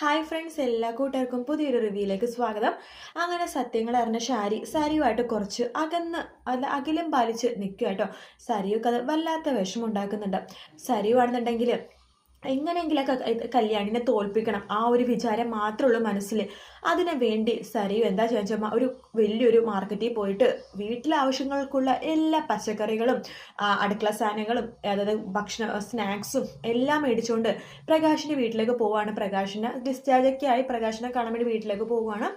Hi friends എല്ലാ കൂട്ടുകാർക്കും പുതിയൊരു റിവ്യൂയിലേക്ക് സ്വാഗതം. അങ്ങനെ സത്യങ്ങൾ അറിഞ്ഞ ഷാരി സാരിയുമായിട്ട് കുറച്ച് അകന്ന് അല്ല അകലം പാലിച്ച് നിൽക്കുക കേട്ടോ സാരിയൊക്കെ അത് വല്ലാത്ത വിഷമം ഉണ്ടാക്കുന്നുണ്ട്. സരിയുവാണെന്നുണ്ടെങ്കിൽ എങ്ങനെയെങ്കിലൊക്കെ കല്യാണിനെ തോൽപ്പിക്കണം. ആ ഒരു വിചാരം മാത്രമേ ഉള്ളൂ മനസ്സിൽ അതിനു വേണ്ടി സരിയു എന്താ ചോദിച്ചാൽ ഒരു വലിയൊരു മാർക്കറ്റിൽ പോയിട്ട് വീട്ടിലെ ആവശ്യങ്ങൾക്കുള്ള എല്ലാ പച്ചക്കറികളും അടുക്കള സാധനങ്ങളും അതായത് ഭക്ഷണ സ്നാക്സും എല്ലാം മേടിച്ചുകൊണ്ട് പ്രകാശിന്റെ വീട്ടിലേക്ക് പോവുകയാണ് പ്രകാശിനെ ഡിസ്ചാർജ് ഒക്കെ ആയി പ്രകാശിനെ കാണാൻ വേണ്ടി വീട്ടിലേക്ക് പോവുകയാണ്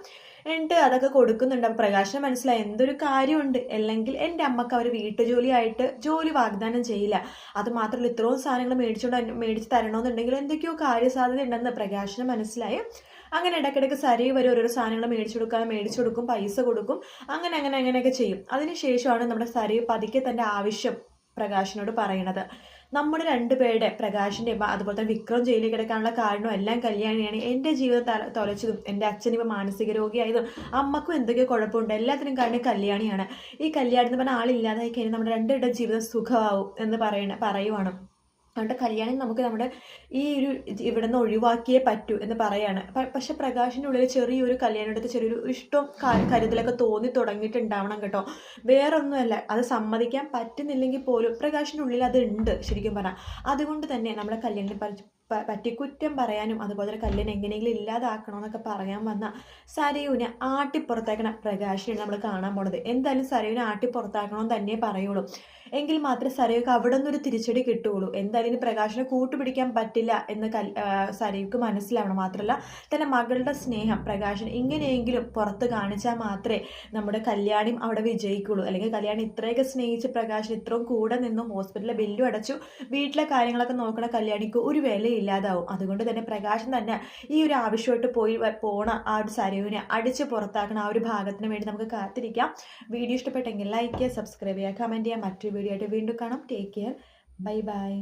എന്നിട്ട് അതൊക്കെ കൊടുക്കുന്നുണ്ട്. പ്രകാശം മനസ്സിലായി. എന്തൊരു കാര്യമുണ്ട്. അല്ലെങ്കിൽ എന്റെ അമ്മയ്ക്ക് അവർ വീട്ടുജോലിയായിട്ട് ജോലി വാഗ്ദാനം ചെയ്യില്ല. അത് മാത്രമല്ല ഇത്രയും സാധനങ്ങൾ മേടിച്ചുകൊണ്ട് മേടിച്ച് തരണമെന്നുണ്ടെങ്കിൽ എന്തൊക്കെയോ കാര്യസാധ്യത ഉണ്ടെന്ന് പ്രകാശനം മനസ്സിലായി. അങ്ങനെ ഇടയ്ക്കിടയ്ക്ക് സരി വരെ ഓരോരോ സാധനങ്ങൾ മേടിച്ചു കൊടുക്കാൻ മേടിച്ചു കൊടുക്കും പൈസ കൊടുക്കും. അങ്ങനെ അങ്ങനെ അങ്ങനെയൊക്കെ ചെയ്യും. അതിനുശേഷമാണ് നമ്മുടെ സരി പതുക്കെ തന്റെ ആവശ്യം പ്രകാശനോട് പറയണത്. നമ്മുടെ രണ്ടുപേരുടെ പ്രകാശിന്റെയും അതുപോലെ തന്നെ വിക്രം ജയിലിൽ കിടക്കാനുള്ള കാരണവും എല്ലാം കല്യാണിയാണ്. എന്റെ ജീവിതം തല തൊലച്ചതും എന്റെ അച്ഛൻ ഇപ്പോൾ മാനസിക രോഗിയായതും അമ്മക്കും എന്തൊക്കെയോ കുഴപ്പമുണ്ട്. എല്ലാത്തിനും കാരണം കല്യാണിയാണ്. ഈ കല്യാണം എന്ന് പറഞ്ഞ ആളില്ലാതായി കഴിഞ്ഞാൽ നമ്മുടെ രണ്ടുപേരുടെ ജീവിതം സുഖമാവും എന്ന് പറയണ പറയുവാണ്. അതുകൊണ്ട് കല്യാണം നമുക്ക് നമ്മുടെ ഈ ഒരു ഇവിടെ നിന്ന് ഒഴിവാക്കിയേ പറ്റൂ എന്ന് പറയാണ്. പക്ഷെ പ്രകാശിന്റെ ഉള്ളിൽ ചെറിയൊരു കല്യാണം എടുത്ത് ചെറിയൊരു ഇഷ്ടം കരുതലൊക്കെ തോന്നി തുടങ്ങിയിട്ടുണ്ടാവണം കേട്ടോ. വേറൊന്നുമല്ല അത് സമ്മതിക്കാൻ പറ്റുന്നില്ലെങ്കിൽ പോലും പ്രകാശിന്റെ ഉള്ളിൽ അത് ഉണ്ട് ശരിക്കും പറഞ്ഞാൽ. അതുകൊണ്ട് തന്നെ നമ്മളെ കല്യാണിനെ പറ്റി കുറ്റം പറയാനും അതുപോലെ തന്നെ കല്ലിനെ എങ്ങനെയെങ്കിലും ഇല്ലാതാക്കണമെന്നൊക്കെ പറയാൻ വന്ന സരയുവിനെ ആട്ടിപ്പുറത്താക്കണ പ്രകാശിയാണ് നമ്മൾ കാണാൻ പോണത്. എന്തായാലും സരയുവിനെ ആട്ടിപ്പുറത്താക്കണം എന്ന് തന്നെ പറയുള്ളൂ. എങ്കിൽ മാത്രമേ സരയുക്ക് അവിടെ നിന്നൊരു തിരിച്ചടി കിട്ടുകയുള്ളൂ എന്തായാലും ഇനി പ്രകാശിനെ കൂട്ടുപിടിക്കാൻ പറ്റില്ല എന്ന് കൽ സരയുക്ക് മനസ്സിലാവണം. മാത്രമല്ല തന്റെ മകളുടെ സ്നേഹം പ്രകാശൻ ഇങ്ങനെയെങ്കിലും പുറത്ത് കാണിച്ചാൽ മാത്രമേ നമ്മുടെ കല്യാണിയും അവിടെ വിജയിക്കുള്ളൂ. അല്ലെങ്കിൽ കല്യാണി ഇത്രയൊക്കെ സ്നേഹിച്ച് പ്രകാശൻ ഇത്രയും കൂടെ നിന്നും ഹോസ്പിറ്റലിലെ ബില്ലും അടച്ചു വീട്ടിലെ കാര്യങ്ങളൊക്കെ നോക്കണ കല്യാണിക്ക് ഒരു വിലയില്ലാതാവും അതുകൊണ്ട് തന്നെ പ്രകാശം തന്നെ ഈ ഒരു ആവശ്യമായിട്ട് പോയി പോണ ആ ഒരു സരുവിനെ അടിച്ച് പുറത്താക്കണ ആ ഒരു ഭാഗത്തിന് വേണ്ടി നമുക്ക് കാത്തിരിക്കാം. വീഡിയോ ഇഷ്ടപ്പെട്ടെങ്കിൽ ലൈക്ക് ചെയ്യുക സബ്സ്ക്രൈബ് ചെയ്യുക കമന്റ് ചെയ്യുക. മറ്റൊരു വീഡിയോ ആയിട്ട് വീണ്ടും കാണാം. Take care bye bye